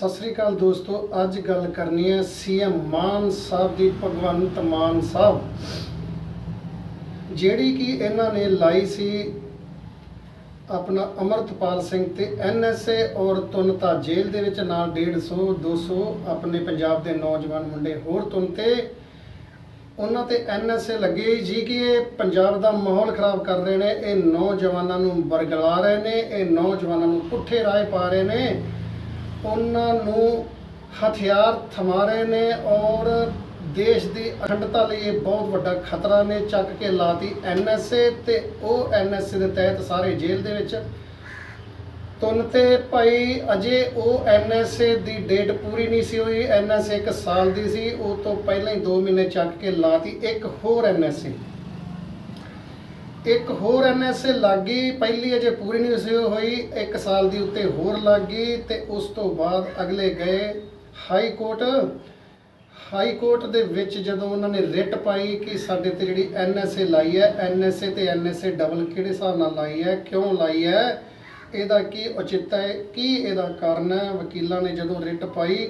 ਸਤਿ ਸ੍ਰੀ ਅਕਾਲ ਦੋਸਤੋ, ਅੱਜ ਗੱਲ ਕਰਨੀ ਹੈ ਸੀਐਮ ਮਾਨ ਸਾਹਿਬ ਦੀ, ਭਗਵੰਤ ਮਾਨ ਸਾਹਿਬ। ਜਿਹੜੀ ਕਿ ਇਹਨਾਂ ਨੇ ਲਾਈ ਸੀ ਆਪਣਾ ਅਮਰਤਪਾਲ ਸਿੰਘ ਤੇ ਐਨਐਸਏ ਔਰ ਤੁਨਤਾ ਜੇਲ੍ਹ ਦੇ ਵਿੱਚ ਨਾਲ 150 200 ਆਪਣੇ ਪੰਜਾਬ ਦੇ ਨੌਜਵਾਨ ਮੁੰਡੇ ਹੋਰ ਤੁਨ ਤੇ ਉਹਨਾਂ ਤੇ ਐਨਐਸਏ ਲੱਗੇ ਜੀ ਕਿ ਇਹ ਪੰਜਾਬ ਦਾ ਮਾਹੌਲ ਖਰਾਬ ਕਰ ਰਹੇ ਨੇ, ਇਹ ਨੌਜਵਾਨਾਂ ਨੂੰ ਬਰਗਲਾ ਰਹੇ ਨੇ, ਇਹ ਨੌਜਵਾਨਾਂ ਨੂੰ ਪੁੱਠੇ ਰਾਹ ਪਾ ਰਹੇ ਨੇ। ਉਹਨਾਂ ਨੂੰ ਹਥਿਆਰ ਥਮਾ ਰਹੇ ਨੇ ਔਰ ਦੇਸ਼ ਦੀ ਅਖੰਡਤਾ ਲਈ ਇਹ ਬਹੁਤ ਵੱਡਾ ਖਤਰਾ ਨੇ ਚੱਕ ਕੇ ਲਾਤੀ ਐਨਐਸਏ ਤੇ ਉਹ ਐਨਐਸਏ ਦੇ ਤਹਿਤ ਸਾਰੇ ਜੇਲ੍ਹ ਦੇ ਵਿੱਚ। ਤੁਨ ਤੇ ਭਾਈ ਅਜੇ ਉਹ ਐਨਐਸਏ ਦੀ ਡੇਟ ਪੂਰੀ ਨਹੀਂ ਸੀ ਹੋਈ, ਐਨਐਸਏ 1 ਸਾਲ ਦੀ ਸੀ, ਉਹ ਤੋਂ ਪਹਿਲਾਂ ਹੀ 2 ਮਹੀਨੇ ਚੱਕ ਕੇ ਲਾਤੀ ਇੱਕ ਹੋਰ ਐਨਐਸਏ। ਇੱਕ ਹੋਰ ਐਨਐਸਏ ਲੱਗੀ ਪਹਿਲੀ ਅਜੇ ਪੂਰੀ ਨਹੀਂ ਸੀ ਹੋਈ 1 ਸਾਲ ਦੀ ਉੱਤੇ ਹੋਰ ਲੱਗੀ ਤੇ ਉਸ ਤੋਂ ਬਾਅਦ ਅਗਲੇ ਗਏ ਹਾਈ ਕੋਰਟ। ਹਾਈ ਕੋਰਟ ਦੇ ਵਿੱਚ ਜਦੋਂ ਉਹਨਾਂ ਨੇ ਰਿਟ ਪਾਈ ਕਿ ਸਾਡੇ ਤੇ ਜਿਹੜੀ ਐਨਐਸਏ ਲਾਈ ਹੈ ਐਨਐਸਏ ਤੇ ਐਨਐਸਏ ਡਬਲ ਕਿਹੜੇ ਹਿਸਾਬ ਨਾਲ ਲਾਈ ਹੈ, ਕਿਉਂ ਲਾਈ ਹੈ, ਇਹਦਾ ਕੀ ਉਚਿਤ ਹੈ, ਕੀ ਇਹਦਾ ਕਾਰਨ ਹੈ, ਵਕੀਲਾਂ ਨੇ ਜਦੋਂ ਰਿਟ ਪਾਈ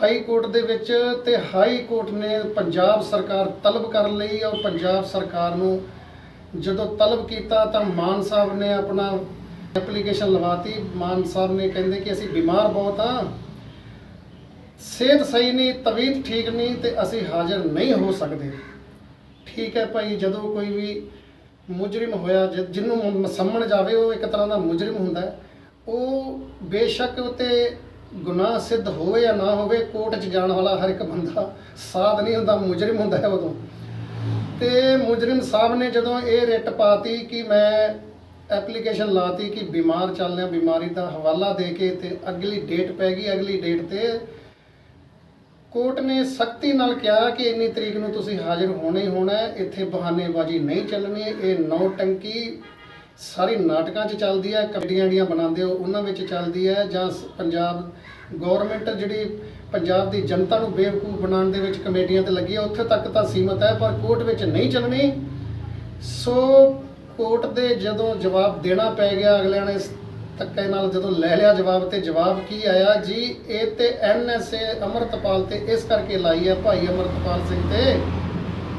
ਹਾਈ ਕੋਰਟ ਦੇ ਵਿੱਚ ਤੇ ਹਾਈ ਕੋਰਟ ਨੇ ਪੰਜਾਬ ਸਰਕਾਰ ਤਲਬ ਕਰ ਲਈ ਔਰ ਪੰਜਾਬ ਸਰਕਾਰ ਨੂੰ ਜਦੋਂ ਤਲਬ ਕੀਤਾ ਤਾਂ ਮਾਨ ਸਾਹਿਬ ਨੇ ਆਪਣਾ ਐਪਲੀਕੇਸ਼ਨ ਲਵਾਤੀ। ਮਾਨ ਸਾਹਿਬ ਨੇ ਕਹਿੰਦੇ ਕਿ ਅਸੀਂ ਬਿਮਾਰ ਬਹੁਤ ਆ ਸਿਹਤ ਸਹੀ ਨਹੀਂ, ਤਬੀਅਤ ਠੀਕ ਨਹੀਂ ਤੇ ਅਸੀਂ ਹਾਜ਼ਰ ਨਹੀਂ ਹੋ ਸਕਦੇ। ਠੀਕ ਹੈ ਭਾਈ, ਜਦੋਂ ਕੋਈ ਵੀ ਮੁਜਰਮ ਹੋਇਆ ਜਿਹਨੂੰ ਸਮਣ ਜਾਵੇ, ਉਹ ਇੱਕ ਤਰ੍ਹਾਂ ਦਾ ਮੁਜਰਮ ਹੁੰਦਾ ਹੈ। ਉਹ ਬੇਸ਼ੱਕ ਉਤੇ ਗੁਨਾਹ ਸਿੱਧ ਹੋਵੇ ਜਾਂ ਨਾ ਹੋਵੇ, ਕੋਰਟ 'ਚ ਜਾਣ ਵਾਲਾ ਹਰ ਇੱਕ ਬੰਦਾ ਸਾਧ ਨਹੀਂ ਹੁੰਦਾ, ਮੁਜਰਮ ਹੁੰਦਾ ਹੈ ਉਦੋਂ। ਤੇ ਮੁਜਰਮ ਸਾਹਿਬ ਨੇ ਜਦੋਂ ਇਹ ਰਿਟ ਪਾਤੀ ਕਿ ਮੈਂ ਐਪਲੀਕੇਸ਼ਨ ਲਾਤੀ ਕਿ ਬਿਮਾਰ ਚੱਲ ਰਿਹਾ, ਬਿਮਾਰੀ ਦਾ ਹਵਾਲਾ ਦੇ ਕੇ ਤੇ ਅਗਲੀ ਡੇਟ ਪੈ ਗਈ, ਅਗਲੀ ਡੇਟ ਤੇ ਕੋਰਟ ਨੇ ਸਖਤੀ ਨਾਲ ਕਿਹਾ ਕਿ ਇੰਨੀ ਤਰੀਕ ਨੂੰ ਤੁਸੀਂ ਹਾਜ਼ਰ ਹੋਣਾ ਹੀ ਹੋਣਾ ਹੈ, ਇੱਥੇ ਬਹਾਨੇਬਾਜ਼ੀ ਨਹੀਂ ਚੱਲਣੀ, ਇਹ ਨੌ ਟੰਕੀ ਸਾਰੀ ਨਾਟਕਾਂ 'ਚ ਚੱਲਦੀ ਹੈ, ਕਮੇਡੀਆਂ ਜਿਹੜੀਆਂ ਬਣਾਉਂਦੇ ਹੋ, ਉਹਨਾਂ ਵਿੱਚ ਚੱਲਦੀ ਹੈ ਜਾਂ ਸ- ਪੰਜਾਬ ਗਵਰਨਮੈਂਟ ਜਿਹੜੀ ਪੰਜਾਬ ਦੀ ਜਨਤਾ ਨੂੰ ਬੇਵਕੂਫ ਬਣਾਉਣ ਦੇ ਵਿੱਚ ਕਮੇਟੀਆਂ ਤੇ ਲੱਗੀ ਹੈ ਉੱਥੇ ਤੱਕ ਤਾਂ ਸੀਮਤ ਹੈ, ਪਰ ਕੋਰਟ ਵਿੱਚ ਨਹੀਂ ਚੱਲਣੀ। ਸੋ ਕੋਰਟ ਦੇ ਜਦੋਂ ਜਵਾਬ ਦੇਣਾ ਪੈ ਗਿਆ, ਅਗਲਿਆਂ ਨੇ ਧੱਕੇ ਨਾਲ ਜਦੋਂ ਲੈ ਲਿਆ ਜਵਾਬ ਤੇ ਜਵਾਬ ਕੀ ਆਇਆ? ਜੀ, ਇਹ ਤੇ ਐਨਐਸਏ ਅਮਰਤਪਾਲ ਤੇ ਇਸ ਕਰਕੇ ਲਾਈ ਹੈ ਭਾਈ ਅਮਰਤਪਾਲ ਸਿੰਘ ਤੇ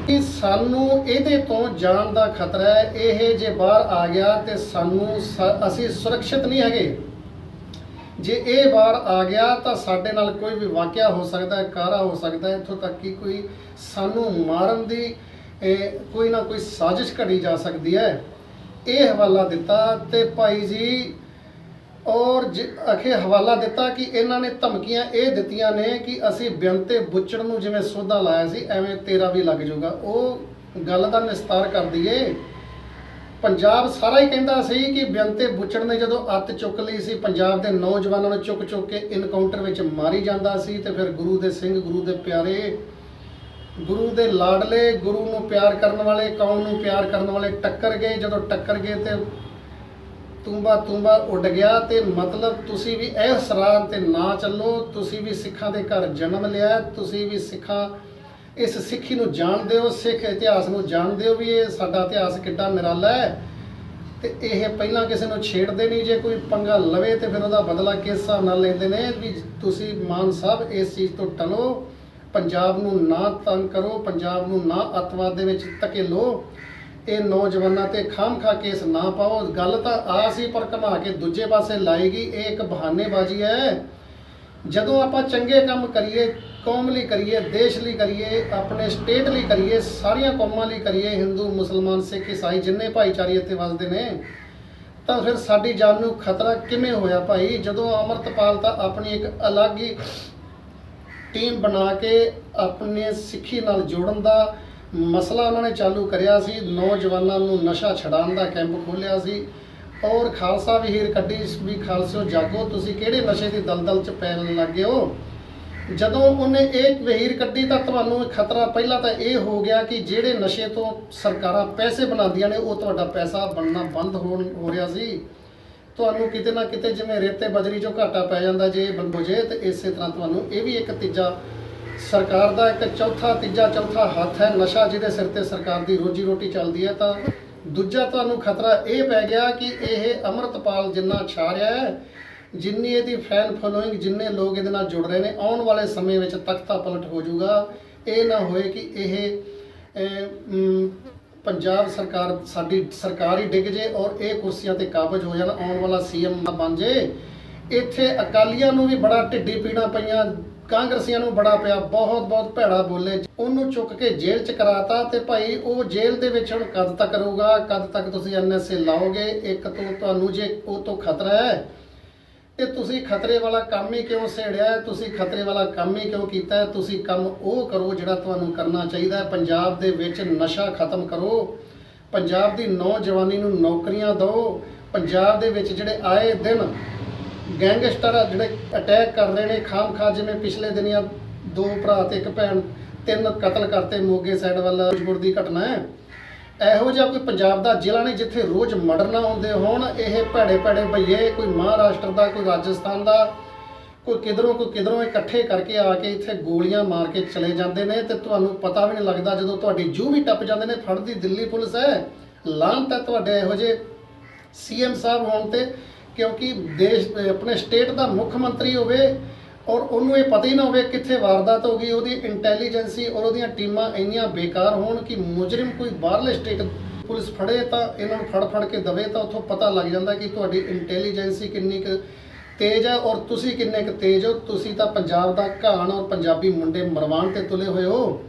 ਕਿ ਸਾਨੂੰ ਇਹਦੇ ਤੋਂ ਜਾਣ ਦਾ ਖਤਰਾ ਹੈ। ਇਹ ਜੇ ਬਾਹਰ ਆ ਗਿਆ ਤੇ ਸਾਨੂੰ ਅਸੀਂ ਸੁਰੱਖਿਅਤ ਨਹੀਂ ਹੈਗੇ। ਜੇ ਇਹ ਵਾਰ ਆ ਗਿਆ ਤਾਂ ਸਾਡੇ ਨਾਲ ਕੋਈ ਵੀ ਵਾਕਿਆ ਹੋ ਸਕਦਾ ਹੈ, ਕਾਰਾ ਹੋ ਸਕਦਾ ਹੈ, ਇੱਥੋਂ ਤੱਕ ਕਿ ਕੋਈ ਸਾਨੂੰ ਮਾਰਨ ਦੀ ਕੋਈ ਨਾ ਕੋਈ ਸਾਜ਼ਿਸ਼ ਘੜੀ ਜਾ ਸਕਦੀ ਹੈ। ਇਹ ਹਵਾਲਾ ਦਿੱਤਾ ਤੇ ਭਾਈ ਜੀ, ਔਰ ਜ- ਅਖੇ ਹਵਾਲਾ ਦਿੱਤਾ ਕਿ ਇਹਨਾਂ ਨੇ ਧਮਕੀਆਂ ਇਹ ਦਿੱਤੀਆਂ ਨੇ ਕਿ ਅਸੀਂ ਬਿਆਨਤੇ ਬੁੱਚੜ ਨੂੰ ਜਿਵੇਂ ਸੋਧਾ ਲਾਇਆ ਸੀ, ਐਵੇਂ ਤੇਰਾ ਵੀ ਲੱਗ ਜਾਊਗਾ। ਉਹ ਗੱਲ ਦਾ ਨਿਸਤਾਰ ਕਰ ਦਈਏ। ਪੰਜਾਬ ਸਾਰਾ ਹੀ ਕਹਿੰਦਾ ਸੀ ਕਿ ਬੇਅੰਤੇ ਬੁੱਚੜ ਨੇ ਜਦੋਂ ਅੱਤ ਚੁੱਕ ਲਈ ਸੀ, ਪੰਜਾਬ ਦੇ ਨੌਜਵਾਨਾਂ ਨੂੰ ਚੁੱਕ ਚੁੱਕ ਕੇ ਇਨਕਾਊਂਟਰ ਵਿੱਚ ਮਾਰੀ ਜਾਂਦਾ ਸੀ ਤੇ ਫਿਰ ਗੁਰੂ ਦੇ ਸਿੰਘ, ਗੁਰੂ ਦੇ ਪਿਆਰੇ, ਗੁਰੂ ਦੇ ਲਾਡਲੇ, ਗੁਰੂ ਨੂੰ ਪਿਆਰ ਕਰਨ ਵਾਲੇ, ਕੌਮ ਨੂੰ ਪਿਆਰ ਕਰਨ ਵਾਲੇ ਟੱਕਰ ਗਏ। ਜਦੋਂ ਟੱਕਰ ਗਏ ਤੇ ਤੂੰਬਾ ਤੂੰਬਾ ਉੱਡ ਗਿਆ ਤੇ ਮਤਲਬ ਤੁਸੀਂ ਵੀ ਇਹ ਸਰਾਹ ਤੇ ਨਾ ਚੱਲੋ, ਤੁਸੀਂ ਵੀ ਸਿੱਖਾਂ ਦੇ ਘਰ ਜਨਮ ਲਿਆ, ਤੁਸੀਂ ਵੀ ਸਿੱਖਾਂ ਇਸ ਸਿੱਖੀ ਨੂੰ ਜਾਣਦੇ ਹੋ, ਸਿੱਖ ਇਤਿਹਾਸ ਨੂੰ ਜਾਣਦੇ ਹੋ ਵੀ ਇਹ ਸਾਡਾ ਇਤਿਹਾਸ ਕਿੱਡਾ ਨਿਰਾਲਾ ਹੈ। ਤੇ ਇਹ ਪਹਿਲਾਂ ਕਿਸੇ ਨੂੰ ਛੇੜਦੇ ਨਹੀਂ, ਜੇ ਕੋਈ ਪੰਗਾ ਲਵੇ ਤੇ ਫਿਰ ਉਹਦਾ ਬਦਲਾ ਕਿਸ ਹਿਸਾਬ ਨਾਲ ਲੈਂਦੇ ਨੇ ਵੀ ਤੁਸੀਂ ਮਾਨ ਸਾਹਿਬ ਇਸ ਚੀਜ਼ ਤੋਂ ਟਲੋ, ਪੰਜਾਬ ਨੂੰ ਨਾ ਤੰਗ ਕਰੋ, ਪੰਜਾਬ ਨੂੰ ਨਾ ਅੱਤਵਾਦ ਦੇ ਵਿੱਚ ਧਕੇਲੋ ਇਹ ਨੌਜਵਾਨਾਂ ਤੇ ਖਾਮ ਖਾ ਕੇਸ ਨਾ ਪਾਓ। ਗੱਲ ਤਾਂ ਆ ਸੀ ਪਰ ਘਮਾ ਕੇ ਦੂਜੇ ਪਾਸੇ ਲਾਏਗੀ, ਇਹ ਇੱਕ ਬਹਾਨੇਬਾਜ਼ੀ ਹੈ। ਜਦੋਂ ਆਪਾਂ ਚੰਗੇ ਕੰਮ ਕਰੀਏ ਕੌਮ ਲਈ ਕਰੀਏ, ਦੇਸ਼ ਲਈ ਕਰੀਏ, ਆਪਣੇ ਸਟੇਟ ਲਈ ਕਰੀਏ, ਸਾਰੀਆਂ ਕੌਮਾਂ ਲਈ ਕਰੀਏ, ਹਿੰਦੂ, ਮੁਸਲਮਾਨ, ਸਿੱਖ, ਈਸਾਈ, ਜਿੰਨੇ ਭਾਈਚਾਰੇ ਇੱਥੇ ਵੱਸਦੇ ਨੇ, ਤਾਂ ਫਿਰ ਸਾਡੀ ਜਾਨ ਨੂੰ ਖਤਰਾ ਕਿਵੇਂ ਹੋਇਆ ਭਾਈ? ਜਦੋਂ ਅਮਰਤਪਾਲ ਤਾਂ ਆਪਣੀ ਇੱਕ ਅਲੱਗ ਹੀ ਟੀਮ ਬਣਾ ਕੇ ਆਪਣੇ ਸਿੱਖੀ ਨਾਲ ਜੋੜਨ ਦਾ ਮਸਲਾ ਉਹਨਾਂ ਨੇ ਚਾਲੂ ਕਰਿਆ ਸੀ, ਨੌਜਵਾਨਾਂ ਨੂੰ ਨਸ਼ਾ ਛਡਾਉਣ ਦਾ ਕੈਂਪ ਖੋਲ੍ਹਿਆ ਸੀ। ਔਰ ਖਾਲਸਾ ਵਿਹੀਰ ਕੱਢੀ, ਵੀ ਖਾਲਸਿਓ ਜਾਗੋ, ਤੁਸੀਂ ਕਿਹੜੇ ਨਸ਼ੇ ਦੀ ਦਲਦਲ ਚ ਪੈਣ ਲੱਗੇ ਹੋ? ਜਦੋਂ ਉਹਨੇ ਇਹ ਵਹੀਰ ਕੱਢੀ ਤਾਂ ਤੁਹਾਨੂੰ ਖਤਰਾ ਪਹਿਲਾਂ ਤਾਂ ਇਹ ਹੋ ਗਿਆ ਕਿ ਜਿਹੜੇ ਨਸ਼ੇ ਤੋਂ ਸਰਕਾਰਾਂ ਪੈਸੇ ਬਣਾਉਂਦੀਆਂ ਨੇ, ਉਹ ਤੁਹਾਡਾ ਪੈਸਾ ਬਣਨਾ ਬੰਦ ਹੋਣ ਹੋ ਰਿਹਾ ਸੀ। ਤੁਹਾਨੂੰ ਕਿਤੇ ਨਾ ਕਿਤੇ ਜਿਵੇਂ ਰੇਤੇ ਬਜਰੀ ਚੋਂ ਘਾਟਾ ਪੈ ਜਾਂਦਾ ਜੇ ਇਹ ਜੇ ਤੇ ਇਸੇ ਤਰ੍ਹਾਂ ਤੁਹਾਨੂੰ ਇਹ ਵੀ ਇੱਕ ਤੀਜਾ ਸਰਕਾਰ ਦਾ ਇੱਕ ਚੌਥਾ, ਤੀਜਾ, ਚੌਥਾ ਹੱਥ ਹੈ। ਨਸ਼ਾ ਜਿਹਦੇ ਸਿਰ ਤੇ ਸਰਕਾਰ ਦੀ ਰੋਜੀ ਰੋਟੀ ਚੱਲਦੀ ਹੈ, ਤਾਂ ਦੂਜਾ ਤੁਹਾਨੂੰ ਖਤਰਾ ਇਹ ਪੈ ਗਿਆ ਕਿ ਇਹ ਅਮਰਤਪਾਲ ਜਿੰਨਾ ਛਾ ਰਿਹਾ ਹੈ ਜਿੰਨੀ ਇਹਦੀ ਫੈਨ ਫੋਲੋਇੰਗ ਜਿੰਨੇ ਲੋਕ ਇਹਦੇ ਨਾਲ ਜੁੜ ਰਹੇ ਨੇ, ਆਉਣ ਵਾਲੇ ਸਮੇਂ ਵਿੱਚ ਤਖਤਾ ਪਲਟ ਹੋ ਜਾਊਗਾ। ਇਹ ਨਾ ਹੋਏ ਕਿ ਇਹ ਪੰਜਾਬ ਸਰਕਾਰ ਸਾਡੀ ਸਰਕਾਰ ਹੀ ਡਿੱਗ ਜੇ ਔਰ ਇਹ ਕੁਰਸੀਆਂ ਤੇ ਕਾਬਜ ਹੋ ਜਾਣ, ਆਉਣ ਵਾਲਾ ਸੀਐਮ ਨਾ ਬਣ ਜੇ। ਇੱਥੇ ਅਕਾਲੀਆਂ ਨੂੰ ਵੀ ਬੜਾ ਢਿੱਡੀ ਪੀੜਾਂ ਪਈਆਂ, ਕਾਂਗਰਸੀਆਂ ਨੂੰ ਬੜਾ ਪਿਆ, ਬਹੁਤ ਬਹੁਤ ਭੈੜਾ ਬੋਲੇ। ਉਹਨੂੰ ਚੁੱਕ ਕੇ ਜੇਲ੍ਹ ਚ ਕਰਾਤਾ ਤੇ ਭਾਈ ਉਹ ਜੇਲ੍ਹ ਦੇ ਵਿੱਚ ਹੁਣ ਕਦ ਤੱਕ ਰਹੂਗਾ? ਕਦ ਤੱਕ ਤੁਸੀਂ ਐਨਐਸਏ ਲਾਓਗੇ? ਇੱਕ ਤੋਂ ਤੁਹਾਨੂੰ ਜੇ ਉਹ ਤੋਂ ਖਤਰਾ ਹੈ। ਤੇ ਤੁਸੀਂ ਖਤਰੇ ਵਾਲਾ ਕੰਮ ਹੀ ਕਿਉਂ ਸੇੜਿਆ ਹੈ? ਤੁਸੀਂ ਖਤਰੇ ਵਾਲਾ ਕੰਮ ਹੀ ਕਿਉਂ ਕੀਤਾ ਹੈ? ਤੁਸੀਂ ਕੰਮ ਉਹ ਕਰੋ ਜਿਹੜਾ ਤੁਹਾਨੂੰ ਕਰਨਾ ਚਾਹੀਦਾ ਹੈ ਪੰਜਾਬ ਦੇ ਵਿੱਚ ਨਸ਼ਾ ਖਤਮ ਕਰੋ ਪੰਜਾਬ ਦੀ ਨੌਜਵਾਨੀ ਨੂੰ ਨੌਕਰੀਆਂ ਦਿਓ ਪੰਜਾਬ ਦੇ ਵਿੱਚ ਜਿਹੜੇ ਆਏ ਦਿਨ ਗੈਂਗਸਟਰ ਜਿਹੜੇ ਅਟੈਕ ਕਰ ਰਹੇ ਨੇ ਖਾਮ ਜਿਵੇਂ ਪਿਛਲੇ ਦਿਨੀਆਂ ਦੋ ਭਰਾ ਤੇ ਇੱਕ ਭੈਣ ਤਿੰਨ ਕਤਲ ਕਰਤੇ ਮੋਗੇ ਸਾਈਡ ਵੱਲ ਫਿਰੋਜ਼ਪੁਰ ਦੀ ਘਟਨਾ ਹੈ ਇਹੋ ਜਿਹਾ ਕੋਈ ਪੰਜਾਬ ਦਾ ਜ਼ਿਲ੍ਹਾ ਨਹੀਂ ਜਿੱਥੇ ਰੋਜ਼ ਮਰਡਰ ਹੁੰਦੇ ਹੋਣ, ਇਹ ਭੈੜੇ ਭੈੜੇ ਭਈਏ, ਕੋਈ ਮਹਾਰਾਸ਼ਟਰ ਦਾ, ਕੋਈ ਰਾਜਸਥਾਨ ਦਾ, ਕੋਈ ਕਿਧਰੋਂ ਕੋਈ ਕਿਧਰੋਂ ਇਕੱਠੇ ਕਰਕੇ ਆ ਕੇ ਇੱਥੇ ਗੋਲੀਆਂ ਮਾਰ ਕੇ ਚਲੇ ਜਾਂਦੇ ਨੇ ਤੇ ਤੁਹਾਨੂੰ ਪਤਾ ਵੀ ਨਹੀਂ ਲੱਗਦਾ ਜਦੋਂ ਤੁਹਾਡੀ ਜੂ ਵੀ ਟੱਪ ਜਾਂਦੇ ਨੇ, ਫੜਦੀ ਦਿੱਲੀ ਪੁਲਿਸ ਹੈ। ਲਾਂਤ ਹੈ ਤੁਹਾਡੇ ਇਹੋ ਜਿਹੇ ਸੀਐਮ ਸਾਹਿਬ ਹੋਣ ਤੇ, ਕਿਉਂਕਿ ਦੇਸ਼, ਆਪਣੇ ਸਟੇਟ ਦਾ ਮੁੱਖ ਮੰਤਰੀ ਹੋਵੇ ਔਰ ਉਹਨੂੰ ਇਹ ਪਤਾ ਹੀ ਨਾ ਹੋਵੇ ਕਿੱਥੇ ਵਾਰਦਾਤ ਹੋ ਗਈ, ਉਹਦੀ ਇੰਟੈਲੀਜੈਂਸੀ ਔਰ ਉਹਦੀਆਂ ਟੀਮਾਂ ਇੰਨੀਆਂ ਬੇਕਾਰ ਹੋਣ ਕਿ ਮੁਜਰਮ ਕੋਈ ਬਾਹਰਲੇ ਸਟੇਟ ਪੁਲਿਸ ਫੜੇ ਤਾਂ ਇਹਨਾਂ ਨੂੰ ਫੜ ਫੜ ਕੇ ਦਵੇ ਤਾਂ ਉੱਥੋਂ ਪਤਾ ਲੱਗ ਜਾਂਦਾ ਕਿ ਤੁਹਾਡੀ ਇੰਟੈਲੀਜੈਂਸੀ ਕਿੰਨੀ ਕੁ ਤੇਜ਼ ਹੈ ਔਰ ਤੁਸੀਂ ਕਿੰਨੇ ਕੁ ਤੇਜ਼ ਹੋ, ਤੁਸੀਂ ਤਾਂ ਪੰਜਾਬ ਦਾ ਘਾਣ ਔਰ ਪੰਜਾਬੀ ਮੁੰਡੇ ਮਰਵਾਉਣ ਤੇ ਤੁਲੇ ਹੋਏ ਹੋ।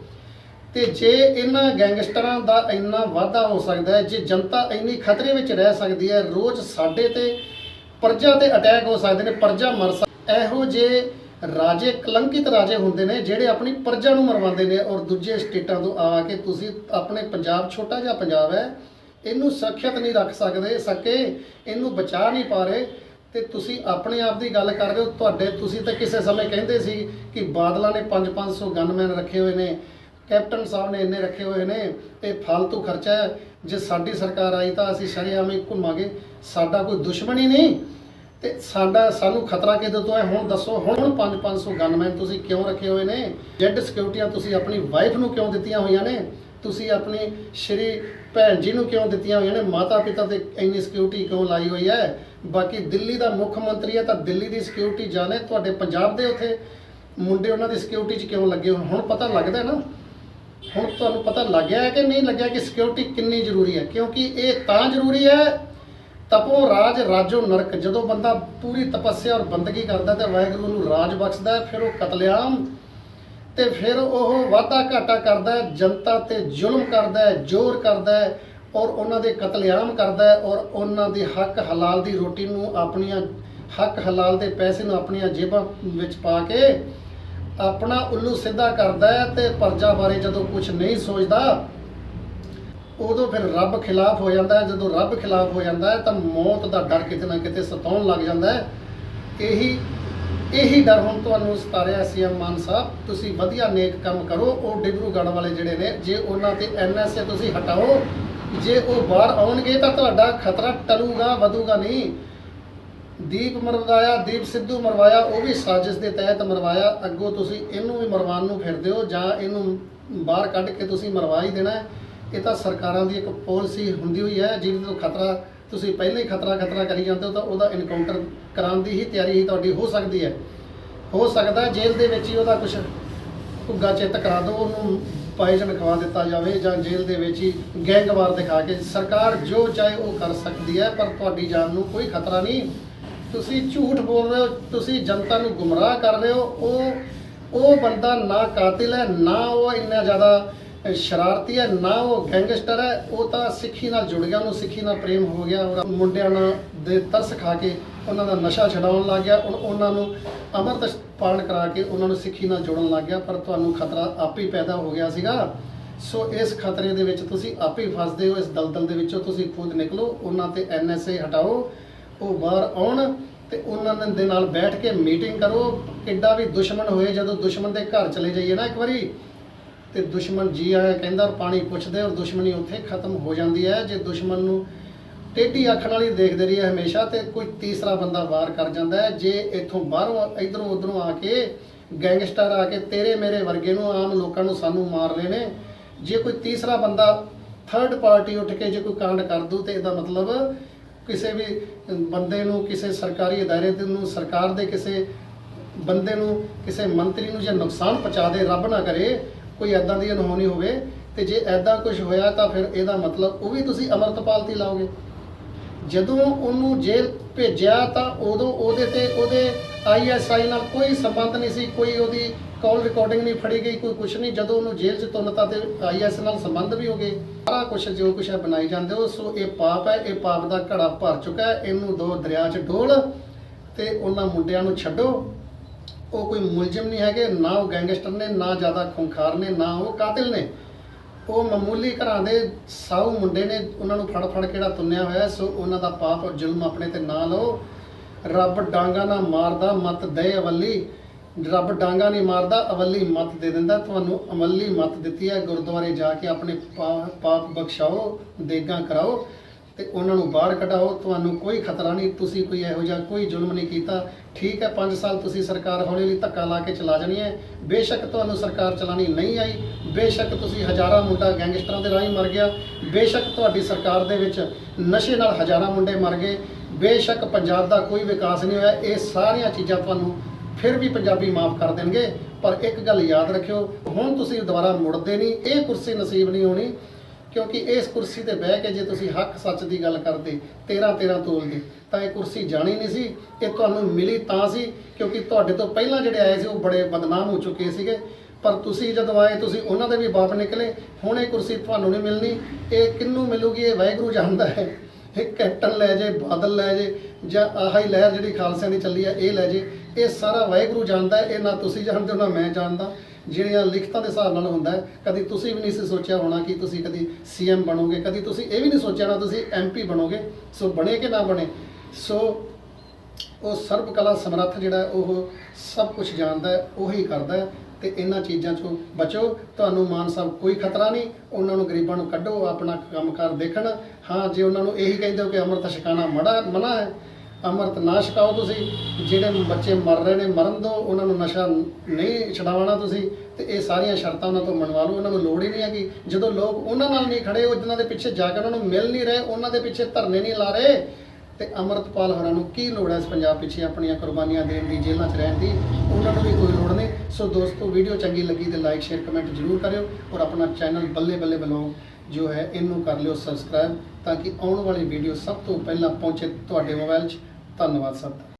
ਤੇ ਜੇ ਇਹਨਾਂ ਗੈਂਗਸਟਰਾਂ ਦਾ ਇੰਨਾ ਵਾਧਾ ਹੋ ਸਕਦਾ ਹੈ, ਜੇ ਜਨਤਾ ਇੰਨੀ ਖਤਰੇ ਵਿੱਚ ਰਹਿ ਸਕਦੀ ਹੈ, ਰੋਜ਼ ਸਾਡੇ ਤੇ ਪਰਜਾ ਤੇ ਅਟੈਕ ਹੋ ਸਕਦੇ ਨੇ, ਪਰਜਾ ਮਰ ਸਕ ਇਹੋ ਜੇ ਰਾਜੇ, ਕਲੰਕਿਤ ਰਾਜੇ ਹੁੰਦੇ ਨੇ, ਜਿਹੜੇ ਆਪਣੀ ਪ੍ਰਜਾ ਨੂੰ ਮਰਵਾਉਂਦੇ ਨੇ ਔਰ ਦੂਜੇ ਸਟੇਟਾਂ ਤੋਂ ਆ ਕੇ ਤੁਸੀਂ ਆਪਣੇ ਪੰਜਾਬ, ਛੋਟਾ ਜਿਹਾ ਪੰਜਾਬ ਹੈ, ਇਹਨੂੰ ਸੁਰੱਖਿਅਤ ਨਹੀਂ ਰੱਖ ਸਕਦੇ, ਸਕੇ, ਇਹਨੂੰ ਬਚਾ ਨਹੀਂ ਪਾ ਰਹੇ। ਤੇ ਤੁਸੀਂ ਆਪਣੇ ਆਪ ਦੀ ਗੱਲ ਕਰ ਰਹੇ ਹੋ, ਤੁਹਾਡੇ ਤੁਸੀਂ ਤਾਂ ਕਿਸੇ ਸਮੇਂ ਕਹਿੰਦੇ ਸੀ ਕਿ ਬਾਦਲਾਂ ਨੇ 5-500 ਗਨਮੈਨ ਰੱਖੇ ਹੋਏ ਨੇ, ਕੈਪਟਨ ਸਾਹਿਬ ਨੇ ਇੰਨੇ ਰੱਖੇ ਹੋਏ ਨੇ, ਇਹ ਫालतू ਖਰਚਾ ਹੈ। ਜੇ ਸਾਡੀ ਸਰਕਾਰ ਆਈ ਤਾਂ ਅਸੀਂ ਸ਼ਰੇਆਮ ਹੀ ਘੁੰਮਾਂਗੇ। ਸਾਡਾ ਕੋਈ ਦੁਸ਼ਮਣ ਹੀ ਨਹੀਂ। ਤੇ ਸਾਡਾ ਸਾਨੂੰ ਖਤਰਾ ਕਿਹਦੇ ਤੋਂ ਹੈ? ਹੁਣ ਦੱਸੋ, ਹੁਣ 5-500 ਗਨਮੈਨ ਤੁਸੀਂ ਕਿਉਂ ਰੱਖੇ ਹੋਏ ਨੇ? ਜੈਡ ਸਿਕਿਉਰਟੀਆਂ ਤੁਸੀਂ ਆਪਣੀ ਵਾਈਫ ਨੂੰ ਕਿਉਂ ਦਿੱਤੀਆਂ ਹੋਈਆਂ ਨੇ? ਤੁਸੀਂ ਆਪਣੀ ਸ਼੍ਰੀ ਭੈਣ ਜੀ ਨੂੰ ਕਿਉਂ ਦਿੱਤੀਆਂ ਹੋਈਆਂ ਨੇ? ਮਾਤਾ ਪਿਤਾ ਤੇ ਇੰਨੀ ਸਿਕਿਉਰਿਟੀ ਕਿਉਂ ਲਾਈ ਹੋਈ ਹੈ? ਬਾਕੀ ਦਿੱਲੀ ਦਾ ਮੁੱਖ ਮੰਤਰੀ ਹੈ ਤਾਂ ਦਿੱਲੀ ਦੀ ਸਿਕਿਉਰਿਟੀ ਜਾਣੇ ਤੁਹਾਡੇ ਪੰਜਾਬ ਦੇ ਉੱਥੇ? ਮੁੰਡੇ ਉਹਨਾਂ ਦੀ ਸਿਕਿਉਰਿਟੀ 'ਚ ਕਿਉਂ ਲੱਗੇ ਹੋਏ? ਹੁਣ ਪਤਾ ਲੱਗਦਾ ਨਾ? ਹੁਣ ਤੁਹਾਨੂੰ ਪਤਾ ਲੱਗਿਆ ਹੈ ਕਿ ਨਹੀਂ ਲੱਗਿਆ ਕਿ ਸਿਕਿਉਰਿਟੀ ਕਿੰਨੀ ਜ਼ਰੂਰੀ ਹੈ? ਕਿਉਂਕਿ ਇਹ ਤਾਂ ਜ਼ਰੂਰੀ ਹੈ ਤਪੋ ਰਾਜ ਰਾਜੋ ਨਰਕ। ਜਦੋਂ ਬੰਦਾ ਪੂਰੀ ਤਪੱਸਿਆ ਔਰ ਬੰਦਗੀ ਕਰਦਾ ਤੇ ਵਾਹਿਗੁਰੂ ਨੂੰ ਰਾਜ ਬਖਸ਼ਦਾ, ਫਿਰ ਉਹ ਕਤਲੇਆਮ ਤੇ ਫਿਰ ਉਹ ਵਾਧਾ ਘਾਟਾ ਕਰਦਾ, ਜਨਤਾ ਤੇ ਜ਼ੁਲਮ ਕਰਦਾ, ਜ਼ੋਰ ਕਰਦਾ ਔਰ ਉਹਨਾਂ ਦੇ ਕਤਲੇਆਮ ਕਰਦਾ ਔਰ ਉਹਨਾਂ ਦੀ ਹੱਕ ਹਲਾਲ ਦੀ ਰੋਟੀ ਨੂੰ ਆਪਣੀਆਂ, ਹੱਕ ਹਲਾਲ ਦੇ ਪੈਸੇ ਨੂੰ ਆਪਣੀਆਂ ਜੇਬਾਂ ਵਿੱਚ ਪਾ ਕੇ ਆਪਣਾ ਉੱਲੂ ਸਿੱਧਾ ਕਰਦਾ ਹੈ ਤੇ ਪਰਜਾ ਬਾਰੇ ਜਦੋਂ ਕੁਝ ਨਹੀਂ ਸੋਚਦਾ ਉਦੋਂ ਫਿਰ ਰੱਬ ਖਿਲਾਫ ਹੋ ਜਾਂਦਾ ਹੈ। ਜਦੋਂ ਰੱਬ ਖਿਲਾਫ ਹੋ ਜਾਂਦਾ ਹੈ, ਤਾਂ ਮੌਤ ਦਾ ਡਰ ਕਿਤੇ ਨਾ ਕਿਤੇ ਸਤਾਉਣ ਲੱਗ ਜਾਂਦਾ ਹੈ। ਇਹੀ ਇਹੀ ਡਰ ਹੁਣ ਤੁਹਾਨੂੰ ਸਤਾਰਿਆ ਸੀਐਮ ਮਾਨ ਸਾਹਿਬ। ਤੁਸੀਂ ਵਧੀਆ ਨੇਕ ਕੰਮ ਕਰੋ। ਉਹ ਡਿਬਰੂਗੜ੍ਹ ਵਾਲੇ ਜਿਹੜੇ ਨੇ, ਜੇ ਉਹਨਾਂ ਤੇ ਐਨਐਸਏ ਤੁਸੀਂ ਹਟਾਓ, ਜੇ ਉਹ ਬਾਹਰ ਆਉਣਗੇ ਤਾਂ ਤੁਹਾਡਾ ਖਤਰਾ ਟਲੂਗਾ, ਵਧੂਗਾ ਨਹੀਂ। ਦੀਪ ਮਰਵਾਇਆ, ਦੀਪ ਸਿੱਧੂ ਮਰਵਾਇਆ, ਉਹ ਵੀ ਸਾਜ਼ਿਸ਼ ਦੇ ਤਹਿਤ ਮਰਵਾਇਆ। ਅੱਗੋਂ ਤੁਸੀਂ ਇਹਨੂੰ ਵੀ ਮਰਵਾਉਣ ਨੂੰ ਫਿਰਦੇ ਹੋ ਜਾਂ ਇਹਨੂੰ ਬਾਹਰ ਕੱਢ ਕੇ ਤੁਸੀਂ ਮਰਵਾ ਹੀ ਦੇਣਾ ਇਹ ਤਾਂ ਸਰਕਾਰਾਂ ਦੀ ਇੱਕ ਪਾਲਿਸੀ ਹੁੰਦੀ ਹੋਈ ਹੈ, ਜਿਹਦੇ ਤੋਂ ਖਤਰਾ, ਤੁਸੀਂ ਪਹਿਲਾਂ ਹੀ ਖਤਰਾ ਖਤਰਾ ਕਰੀ ਜਾਂਦੇ ਹੋ, ਤਾਂ ਉਹਦਾ ਇਨਕਾਊਂਟਰ ਕਰਾਉਣ ਦੀ ਹੀ ਤਿਆਰੀ ਹੀ ਤੁਹਾਡੀ ਹੋ ਸਕਦੀ ਹੈ। ਹੋ ਸਕਦਾ ਜੇਲ੍ਹ ਦੇ ਵਿੱਚ ਹੀ ਉਹਦਾ ਕੁਝ ਭੁੱਗਾ ਚਿੱਤ ਕਰਾ ਦਿਓ, ਉਹਨੂੰ ਪਾਇਜਨ ਖਵਾ ਦਿੱਤਾ ਜਾਵੇ ਜਾਂ ਜੇਲ੍ਹ ਦੇ ਵਿੱਚ ਹੀ ਗੈਂਗਵਾਰ ਦਿਖਾ ਕੇ ਸਰਕਾਰ ਜੋ ਚਾਹੇ ਉਹ ਕਰ ਸਕਦੀ ਹੈ, ਪਰ ਤੁਹਾਡੀ ਜਾਨ ਨੂੰ ਕੋਈ ਖਤਰਾ ਨਹੀਂ। ਤੁਸੀਂ ਝੂਠ ਬੋਲ ਰਹੇ ਹੋ, ਤੁਸੀਂ ਜਨਤਾ ਨੂੰ ਗੁੰਮਰਾਹ ਕਰ ਰਹੇ ਹੋ, ਉਹ ਉਹ ਬੰਦਾ ਨਾ ਕਾਤਿਲ ਹੈ, ਨਾ ਉਹ ਇੰਨਾ ਜ਼ਿਆਦਾ ਸ਼ਰਾਰਤੀ ਹੈ, ਨਾ ਉਹ ਗੈਂਗਸਟਰ ਹੈ, ਉਹ ਤਾਂ ਸਿੱਖੀ ਨਾਲ ਜੁੜ ਗਿਆ, ਉਹਨੂੰ ਸਿੱਖੀ ਨਾਲ ਪ੍ਰੇਮ ਹੋ ਗਿਆ ਉਹ ਮੁੰਡਿਆਂ ਨਾਲ ਦੇ ਤਰਸ ਖਾ ਕੇ ਉਹਨਾਂ ਦਾ ਨਸ਼ਾ ਛਡਾਉਣ ਲੱਗ ਗਿਆ, ਹੁਣ ਉਹਨਾਂ ਨੂੰ ਅੰਮ੍ਰਿਤ ਪਾਣ ਕਰਾ ਕੇ ਉਹਨਾਂ ਨੂੰ ਸਿੱਖੀ ਨਾਲ ਜੋੜਨ ਲੱਗ ਗਿਆ, ਪਰ ਤੁਹਾਨੂੰ ਖਤਰਾ ਆਪੇ ਹੀ ਪੈਦਾ ਹੋ ਗਿਆ ਸੀਗਾ। ਸੋ ਇਸ ਖਤਰੇ ਦੇ ਵਿੱਚ ਤੁਸੀਂ ਆਪੇ ਹੀ ਫਸਦੇ ਹੋ, ਇਸ ਦਲਦਲ ਦੇ ਵਿੱਚੋਂ ਤੁਸੀਂ ਖੁਦ ਨਿਕਲੋ, ਉਹਨਾਂ ਤੇ ਐਨਐਸਏ ਹਟਾਓ, ਉਹ ਬਾਹਰ ਆਉਣ ਤੇ ਉਹਨਾਂ ਦੇ ਨਾਲ ਬੈਠ ਕੇ ਮੀਟਿੰਗ ਕਰੋ। ਕਿੱਡਾ ਵੀ ਦੁਸ਼ਮਣ ਹੋਏ ਜਦੋਂ ਦੁਸ਼ਮਣ ਦੇ ਘਰ ਚਲੇ ਜਾਈਏ ਨਾ ਇੱਕ ਵਾਰੀ ਤੇ ਦੁਸ਼ਮਣ ਜੀ ਆਇਆ ਕਹਿੰਦਾ ਔਰ ਪਾਣੀ ਪੁੱਛਦੇ ਔਰ ਦੁਸ਼ਮਣੀ ਉੱਥੇ ਖਤਮ ਹੋ ਜਾਂਦੀ ਹੈ। ਜੇ ਦੁਸ਼ਮਣ ਨੂੰ ਟੇਢੀ ਅੱਖ ਨਾਲ ਹੀ ਦੇਖਦੇ ਰਹੀਏ ਹਮੇਸ਼ਾ ਤੇ ਕੋਈ ਤੀਸਰਾ ਬੰਦਾ ਵਾਰ ਕਰ ਜਾਂਦਾ ਹੈ। ਜੇ ਇੱਥੋਂ ਬਾਹਰੋਂ ਇਧਰੋਂ ਉਧਰੋਂ ਆ ਕੇ ਗੈਂਗਸਟਰ ਆ ਕੇ ਤੇਰੇ ਮੇਰੇ ਵਰਗੇ ਨੂੰ ਆਮ ਲੋਕਾਂ ਨੂੰ ਸਾਨੂੰ ਮਾਰ ਰਹੇ ਨੇ, ਜੇ ਕੋਈ ਤੀਸਰਾ ਬੰਦਾ ਥਰਡ ਪਾਰਟੀ ਉੱਠ ਕੇ ਜੇ ਕੋਈ ਕਾਂਡ ਕਰ ਦੂ ਤੇ ਇਹਦਾ ਮਤਲਬ ਕਿਸੇ ਵੀ ਬੰਦੇ ਨੂੰ, ਕਿਸੇ ਸਰਕਾਰੀ ਅਦਾਰੇ ਨੂੰ, ਸਰਕਾਰ ਦੇ ਕਿਸੇ ਬੰਦੇ ਨੂੰ, ਕਿਸੇ ਮੰਤਰੀ ਨੂੰ ਜੇ ਨੁਕਸਾਨ ਪਹੁੰਚਾ ਦੇ ਰੱਬ ਨਾ ਕਰੇ ਕੋਈ ਐਦਾਂ ਦੀ ਅਨਹੋਣੀ ਹੋਵੇ ਤੇ ਜੇ ਐਦਾਂ ਕੁਝ ਹੋਇਆ ਤਾਂ ਫਿਰ ਇਹਦਾ ਮਤਲਬ ਉਹ ਵੀ ਤੁਸੀਂ ਅਮਰਤਪਾਲ ਤੇ ਲਾਓਗੇ। ਜਦੋਂ ਉਹਨੂੰ ਜੇਲ੍ਹ ਭੇਜਿਆ ਤਾਂ ਉਦੋਂ ਉਹਦੇ ਤੇ ਉਹਦੇ ਆਈਐਸਆਈ ਨਾਲ ਕੋਈ ਸੰਬੰਧ ਨਹੀਂ ਸੀ, ਕੋਈ ਉਹਦੀ ਕਾਲ ਰਿਕਾਰਡਿੰਗ ਨਹੀਂ ਫੜੀ ਗਈ, ਕੋਈ ਕੁਛ ਨਹੀਂ। ਜਦੋਂ ਉਹਨੂੰ ਜੇਲ੍ਹ 'ਚ ਤੁੰਨਤਾ ਤੇ ਆਈਐਸ ਨਾਲ ਸੰਬੰਧ ਵੀ ਹੋ ਗਏ। ਸਾਰਾ ਕੁਛ ਜੋ ਕੁਛ ਹੈ ਬਣਾਈ ਜਾਂਦੇ ਹੋ, ਸੋ ਇਹ ਪਾਪ ਹੈ, ਇਹ ਪਾਪ ਦਾ ਘੜਾ ਭਰ ਚੁੱਕਾ ਹੈ। ਇਹਨੂੰ ਦੋ ਦਰਿਆ 'ਚ ਡੋਲ ਤੇ ਉਹਨਾਂ ਮੁੰਡਿਆਂ ਨੂੰ ਛੱਡੋ। ਉਹ ਕੋਈ ਮੁਲਜ਼ਮ ਨਹੀਂ ਹੈਗੇ, ਨਾ ਉਹ ਗੈਂਗਸਟਰ ਨੇ, ਨਾ ਜ਼ਿਆਦਾ ਖੁੰਖਾਰ ਨੇ, ਨਾ ਉਹ ਕਾਤਿਲ ਨੇ। ਉਹ ਮਾਮੂਲੀ ਘਰਾਂ ਦੇ ਸਾਊ ਮੁੰਡੇ ਨੇ, ਉਹਨਾਂ ਨੂੰ ਫੜ ਫੜ ਕਿਹੜਾ ਤੁੰਨਿਆ ਹੋਇਆ ਸੋ ਉਹਨਾਂ ਦਾ ਪਾਪ ਔਰ ਜ਼ੁਲਮ ਆਪਣੇ ਤੇ ਨਾ ਲਓ। ਰੱਬ ਡਾਂਗਾ ਨਾ ਮਾਰਦਾ, ਮਤ ਦੇ ਅਵੱਲੀ। ਰੱਬ ਡਾਂਗਾ ਨਹੀਂ ਮਾਰਦਾ, ਅਵੱਲੀ ਮਤ ਦੇ ਦਿੰਦਾ। ਤੁਹਾਨੂੰ ਅਮੱਲੀ ਮਤ ਦਿੱਤੀ ਹੈ। ਗੁਰਦੁਆਰੇ ਜਾ ਕੇ ਆਪਣੇ ਪਾ- ਪਾਪ ਬਖਸ਼ਾਓ, ਦੇਗਾ ਕਰਾਓ। ਤੇ ਉਹਨਾਂ ਨੂੰ ਬਾਹਰ ਕਢਾਓ, ਤੁਹਾਨੂੰ ਕੋਈ ਖਤਰਾ ਨਹੀਂ, ਤੁਸੀਂ ਕੋਈ ਇਹੋ ਜਿਹਾ ਕੋਈ ਜ਼ੁਲਮ ਨਹੀਂ ਕੀਤਾ। ਠੀਕ ਹੈ 5 ਸਾਲ ਤੁਸੀਂ ਸਰਕਾਰ ਹੌਲੀ ਹੌਲੀ ਧੱਕਾ ਲਾ ਕੇ ਚਲਾ ਜਾਣੀ ਹੈ। ਬੇਸ਼ੱਕ ਤੁਹਾਨੂੰ ਸਰਕਾਰ ਚਲਾਣੀ ਨਹੀਂ ਆਈ, ਬੇਸ਼ੱਕ ਤੁਸੀਂ ਹਜ਼ਾਰਾਂ ਮੁੰਡਾ ਗੈਂਗਸਟਰਾਂ ਦੇ ਰਾਹੀਂ ਮਰ ਗਿਆ, ਬੇਸ਼ੱਕ ਤੁਹਾਡੀ ਸਰਕਾਰ ਦੇ ਵਿੱਚ ਨਸ਼ੇ ਨਾਲ ਹਜ਼ਾਰਾਂ ਮੁੰਡੇ ਮਰ ਗਏ, ਬੇਸ਼ੱਕ ਪੰਜਾਬ ਦਾ ਕੋਈ ਵਿਕਾਸ ਨਹੀਂ ਹੋਇਆ, ਇਹ ਸਾਰੀਆਂ ਚੀਜ਼ਾਂ ਤੁਹਾਨੂੰ ਫਿਰ ਵੀ ਪੰਜਾਬੀ ਮਾਫ ਕਰ ਦੇਣਗੇ। ਪਰ ਇੱਕ ਗੱਲ ਯਾਦ ਰੱਖਿਓ, ਹੁਣ ਤੁਸੀਂ ਦੁਬਾਰਾ ਮੁੜਦੇ ਨਹੀਂ, ਇਹ ਕੁਰਸੀ ਨਸੀਬ ਨਹੀਂ ਹੋਣੀ। ਕਿਉਂਕਿ ਇਸ ਕੁਰਸੀ ਤੇ ਬਹਿ ਕੇ ਜੇ ਤੁਸੀਂ ਹੱਕ ਸੱਚ ਦੀ ਗੱਲ ਕਰਦੇ 13 13 ਤੋਲਦੇ ਤਾਂ ਇਹ ਕੁਰਸੀ ਜਾਣੀ ਨਹੀਂ ਸੀ, ਇਹ ਤੁਹਾਨੂੰ ਮਿਲੀ ਤਾਂ ਸੀ, ਕਿਉਂਕਿ ਤੁਹਾਡੇ ਤੋਂ ਪਹਿਲਾਂ ਜਿਹੜੇ ਆਏ ਸੀ ਉਹ ਬੜੇ ਬਦਨਾਮ ਹੋ ਚੁੱਕੇ ਸੀਗੇ। ਪਰ ਤੁਸੀਂ ਜਦੋਂ ਆਏ, ਤੁਸੀਂ ਉਹਨਾਂ ਦੇ ਵੀ ਬਾਪ ਨਿਕਲੇ, ਹੁਣ ਇਹ ਕੁਰਸੀ ਤੁਹਾਨੂੰ ਨਹੀਂ ਮਿਲਣੀ, ਇਹ ਕਿੰਨੂੰ ਮਿਲੂਗੀ, ਇਹ ਵਾਹਿਗੁਰੂ ਜਾਣਦਾ ਹੈ। ਇਹ ਕੈਪਟਨ ਲੈ ਜੇ, ਬਾਦਲ ਲੈ ਜੇ, ਜਾਂ ਆਹ ਹੀ ਲਹਿਰ ਜਿਹੜੀ ਖਾਲਸਿਆਂ ਦੀ ਚੱਲੀ ਆ, ਇਹ ਲੈ ਜੇ, ਇਹ ਸਾਰਾ ਵਾਹਿਗੁਰੂ ਜਾਣਦਾ ਹੈ, ਇਹ ਨਾ ਤੁਸੀਂ ਜਾਣਦੇ ਹੋ ਨਾ ਮੈਂ ਜਾਣਦਾ। ਜਿਹੜੀਆਂ ਲਿਖਤਾਂ ਦੇ ਹਿਸਾਬ ਨਾਲ ਹੁੰਦਾ ਕਦੀ ਤੁਸੀਂ ਵੀ ਨਹੀਂ ਸੀ ਸੋਚਿਆ ਹੋਣਾ ਕਿ ਤੁਸੀਂ ਕਦੀ ਸੀਐਮ ਬਣੋਗੇ, ਕਦੀ ਤੁਸੀਂ ਇਹ ਵੀ ਨਹੀਂ ਸੋਚਿਆ ਨਾ ਤੁਸੀਂ ਐਮਪੀ ਬਣੋਗੇ, ਸੋ ਬਣੇ ਕਿ ਨਾ ਬਣੇ? ਸੋ ਉਹ ਸਰਬ ਕਲਾ ਸਮਰੱਥ ਜਿਹੜਾ ਉਹ ਸਭ ਕੁਝ ਜਾਣਦਾ ਹੈ, ਉਹੀ ਕਰਦਾ ਹੈ ਤੇ ਇਹਨਾਂ ਚੀਜ਼ਾਂ ਚੋਂ ਬਚੋ। ਤੁਹਾਨੂੰ ਮਾਨ ਸਾਹਿਬ ਕੋਈ ਖਤਰਾ ਨਹੀਂ, ਉਹਨਾਂ ਨੂੰ ਗਰੀਬਾਂ ਨੂੰ ਕੱਢੋ, ਆਪਣਾ ਕੰਮਕਾਰ ਦੇਖਣ। ਹਾਂ, ਜੇ ਉਹਨਾਂ ਨੂੰ ਇਹੀ ਕਹਿੰਦੇ ਹੋ ਕਿ ਅੰਮ੍ਰਿਤ ਛਕਾਣਾ ਮੜਾ ਮਨਾ ਹੈ ਅੰਮ੍ਰਿਤ ਨਾ ਛਕਾਓ ਤੁਸੀਂ। ਜਿਹੜੇ ਬੱਚੇ ਮਰ ਰਹੇ ਨੇ, ਮਰਨ ਦਿਓ ਉਹਨਾਂ ਨੂੰ ਨਸ਼ਾ ਨਹੀਂ ਛਡਾਉਣਾ ਤੁਸੀਂ। ਤੇ ਇਹ ਸਾਰੀਆਂ ਸ਼ਰਤਾਂ ਉਹਨਾਂ ਤੋਂ ਮਨਵਾ ਲਓ। ਉਹਨਾਂ ਨੂੰ ਲੋੜ ਹੀ ਨਹੀਂ ਹੈਗੀ। ਜਦੋਂ ਲੋਕ ਉਹਨਾਂ ਨਾਲ ਨਹੀਂ ਖੜੇ, ਉਹ ਜਿਨ੍ਹਾਂ ਦੇ ਪਿੱਛੇ ਜਾ ਕੇ ਉਹਨਾਂ ਨੂੰ ਮਿਲ ਨਹੀਂ ਰਹੇ, ਉਹਨਾਂ ਦੇ ਪਿੱਛੇ ਧਰਨੇ ਨਹੀਂ ਲਾ ਰਹੇ। ਤੇ ਅਮਰਤਪਾਲ ਹੋਰਾਂ ਨੂੰ ਕੀ ਲੋੜ ਹੈ ਇਸ ਪੰਜਾਬ ਪਿੱਛੇ ਆਪਣੀਆਂ ਕੁਰਬਾਨੀਆਂ ਦੇਣ ਦੀ, ਜੇਲ੍ਹਾਂ 'ਚ ਰਹਿਣ ਦੀ? ਉਹਨਾਂ ਨੂੰ ਵੀ ਕੋਈ ਲੋੜ ਨਹੀਂ। ਸੋ ਦੋਸਤੋ, ਵੀਡੀਓ ਚੰਗੀ ਲੱਗੀ ਤੇ ਲਾਈਕ ਸ਼ੇਅਰ ਕਮੈਂਟ ਜ਼ਰੂਰ ਕਰਿਓ। ਔਰ ਆਪਣਾ ਚੈਨਲ ਬੱਲੇ ਬੱਲੇ ਬਲੌਗ ਜੋ ਹੈ, ਇਹਨੂੰ ਕਰ ਲਿਓ ਸਬਸਕ੍ਰਾਈਬ ਤਾਂ ਕਿ ਆਉਣ ਵਾਲੀ ਵੀਡੀਓ ਸਭ ਤੋਂ ਪਹਿਲਾਂ ਪਹੁੰਚੇ ਤੁਹਾਡੇ ਮੋਬਾਈਲ 'ਚ। ਧੰਨਵਾਦ ਸਭ ਦਾ